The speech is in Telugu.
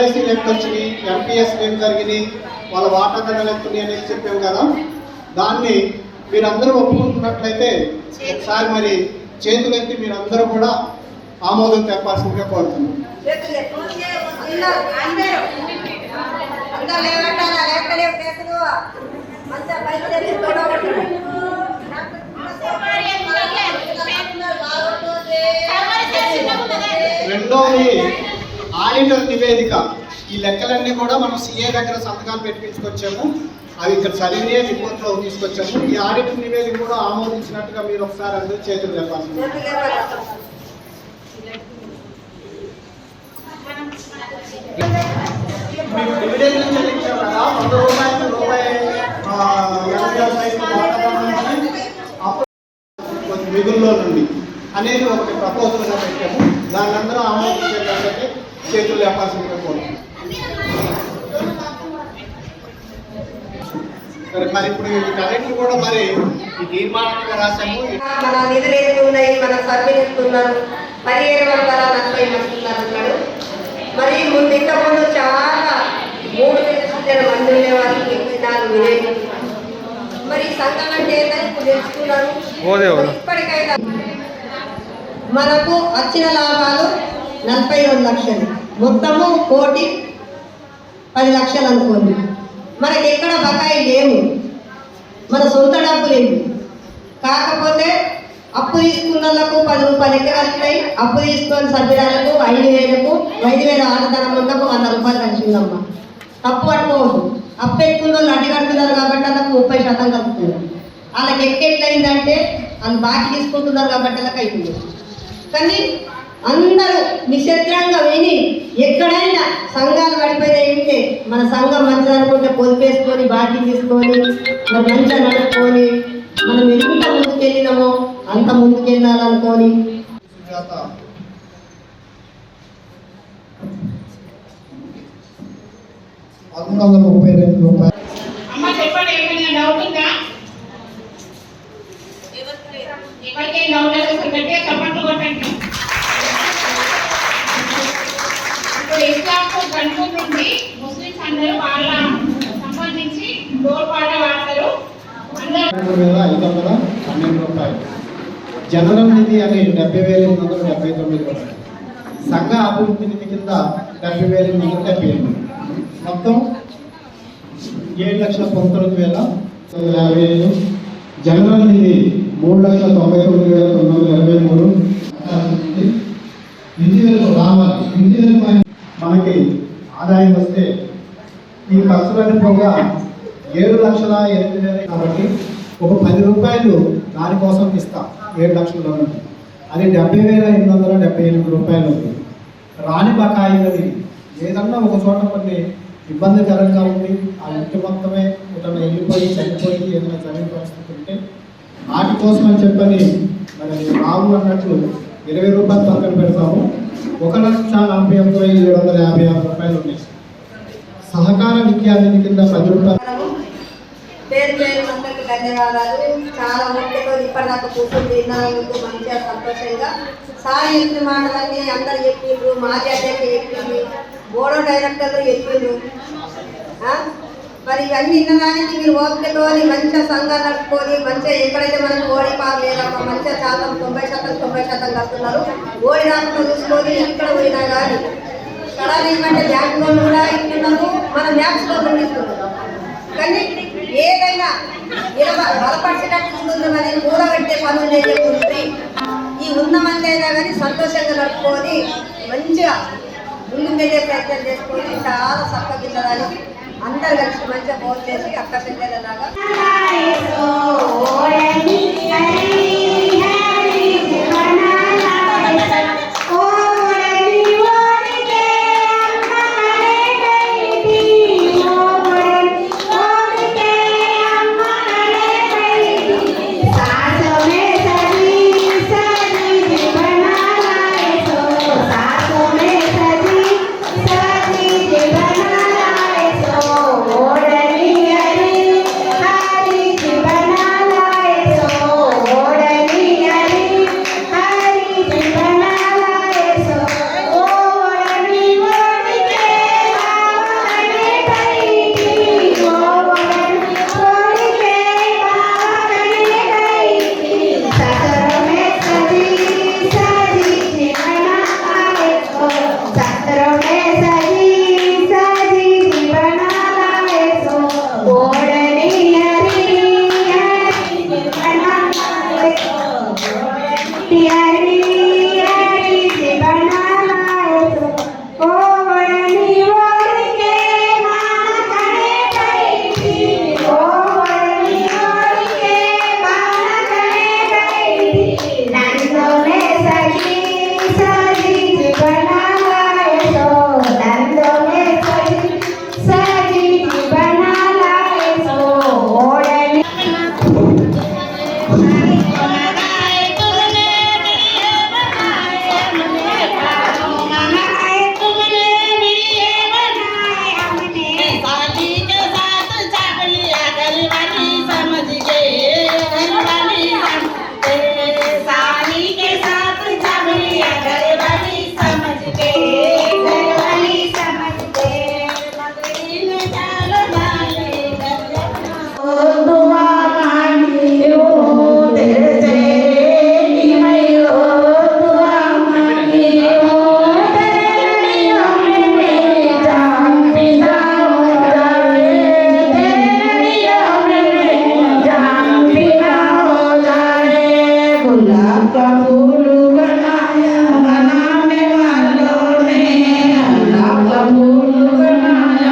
ఎల్ఐసి ఎంత వచ్చినాయి ఎంపీఎస్ ఏం జరిగినాయి వాళ్ళ వాటా ధరలు ఎంత ఉన్నాయి అనేది చెప్పాము కదా దాన్ని మీరందరూ ఒప్పుకుంటున్నట్లయితే ఒకసారి మరి చేతులెత్తి మీరందరూ కూడా ఆమోదం తెప్పాల్సిందిగా కోరుతున్నాం. రెండోది ఆడిటర్ నివేదిక. ఈ లెక్కలన్నీ కూడా మనం సీఏ దగ్గర సంతకాలు పెట్టించుకొచ్చాము అవి ఇక్కడ చదివి రిపోర్ట్లో తీసుకొచ్చాము. ఈ ఆడిటర్ నివేదిక కూడా ఆమోదించినట్టుగా మీరు ఒకసారి అందరూ చేతులు చెప్పాలి చేతులు లేపాలి. చెల్లించాం కదా వంద రూపాయలు రూపాయి అప్పుడు మిగుల్లో నుండి. అనేది ఒకటి ప్రపోజల్ పెట్టాము దాన్ని అందరూ ఆమోదించేటట్లయితే చేతులు కోరుతున్నాం సరే మరి ఇప్పుడు వీటన్నిటిని కూడా మరి ఈ తీర్మానంగా రాశాము. మన నిధులు ఎన్ని ఉన్నాయి మన సర్వీలు ఇస్తున్నారు పదిహేను వందల నలభై మంది ఉన్నారు అన్నాడు. మరి ముందు ఇంతకుముందు చాలా మూడు వేల మంది ఉండేవారు నాలుగు మరి ఈ సంఘం అంటే ఏంటని ఇప్పుడు తెలుసుకున్నారు. మరి ఇప్పటికైనా మనకు వచ్చిన లాభాలు నలభై రెండు లక్షలు. మొత్తము కోటి పది లక్షలు అనుకోండి. మనకి ఎక్కడ బకాయి లేవు. మన సొంత డబ్బు లేదు. కాకపోతే అప్పు తీసుకున్న వాళ్ళకు పది రూపాయలు ఎక్కడ వస్తాయి అప్పు తీసుకొని సభ్యురాలకు ఐదు వేలకు ఐదు వేల ఆడదనం ఉండకు వంద రూపాయలు కలిసిందమ్మ. తప్పు పట్టుకోవద్దు. అప్పు ఎక్కువ వాళ్ళు అడ్డు కడుతున్నారు కాబట్టి వాళ్ళకు ముప్పై శాతం కలుపుతున్నారు. వాళ్ళకి ఎక్కెట్లయిందంటే వాళ్ళు బాకీ తీసుకుంటున్నారు కాబట్టి వాళ్ళకి అయిపోయింది. కానీ అందరూ నిశ్చత్రంగా విని ఎక్కడైనా సంఘాలు పడిపోయినా ఉంటే మన సంఘం మంచిది అనుకుంటే పొదిపేసుకొని బాకీ తీసుకొని మరి మంచిగా నడుపుకొని మనం ఎంత ముందుకెళ్ళినామో అంత ముందుకెళ్ళాలనుకొని. పదమూడు వందల ముప్పై రెండు రూపాయలు అమ్మ చెప్పండి ఏమైనా డౌట్ ఉందా డౌట్ గట్టిగా కొట్టండి ఇప్పుడు ఉంది ముస్లిమ్స్ అందరూ వాళ్ళ సంబంధించి డోర్ పాట వాడతారు. అందరూ రెండు వేల ఐదు వందల పన్నెండు రూపాయలు. జనరల్ నిధి అని డెబ్బై వేల ఎనిమిది వందల డెబ్బై తొమ్మిది రూపాయలు. సంఘ అభివృద్ధి నిధి కింద డెబ్బై వేల ఎనిమిది వందల డెబ్బై ఎనిమిది. మొత్తం ఏడు లక్షల పంతొమ్మిది వేల తొమ్మిది వందల యాభై ఐదు జనరల్ నిధి మూడు లక్షల తొంభై తొమ్మిది వేల తొమ్మిది వందల ఇరవై ఒక ఏడు లక్షల ఎనిమిది వేల కాబట్టి ఒక పది రూపాయలు దానికోసం ఇస్తాం. ఏడు లక్షల నుండి అది డెబ్బై వేల ఎనిమిది వందల డెబ్బై ఎనిమిది రూపాయలు ఉంది. రాని బకాయిలది ఏదన్నా ఒక చోట కొన్ని ఇబ్బందికరంగా ఉంది ఆ ఇంటి మొత్తమే ఏదైనా వెళ్ళిపోయి చనిపోయి ఏదైనా జరిగిన పరిస్థితి ఉంటే వాటి కోసం అని చెప్పని మరి రావు అన్నట్లు ఇరవై రూపాయలు పక్కన పెడతాము. ఒక లక్ష నలభై ఎనిమిది ఏడు వందల యాభై ఆరు రూపాయలు ఉన్నాయి. సహకార విద్యార్థి కింద పది రూపాయలు పేరు పేరు అందరికి ధన్యవాదాలు. చాలా ఓపికతో ఇప్పటిదాకా కూర్చొని తిన్నందుకు మంచిగా సంతోషంగా. సాయి చెప్పిన మాటలన్నీ అందరు చెప్పిండ్రు. మాజీ అధ్యక్ష చెప్పింది బోడో డైరెక్టర్లు చెప్పిండ్రు. మరి ఇవన్నీ విన్నదానికి మీరు ఓపికతోని మంచిగా సంఘాలు నడుపుకొని మంచిగా ఎక్కడైతే మనకు ఓడి పాలు లేదా మంచిగా శాతం తొంభై శాతం తొంభై శాతం కడుతున్నారు ఓడి రాకుండా చూసుకొని ఎక్కడ పోయినా కానీ కడాలి బ్యాంక్ లోన్ కూడా ఇస్తున్నాము మన మ్యాక్స్ లోన్ కానీ ఏదైనా ఇరవై బలపరిచేటట్టు ఉంటుంది మరి కూరబెట్టే పనులు చేయకుండా ఈ ఉన్న అయినా కానీ సంతోషంగా నడుపుకొని మంచిగా ముందు వెళ్ళే ప్రయత్నం చేసుకొని చాలా చక్కగిల్లడానికి అందరు కలిసి మంచిగా భోజనం చేసి అక్క చెల్లెలలాగా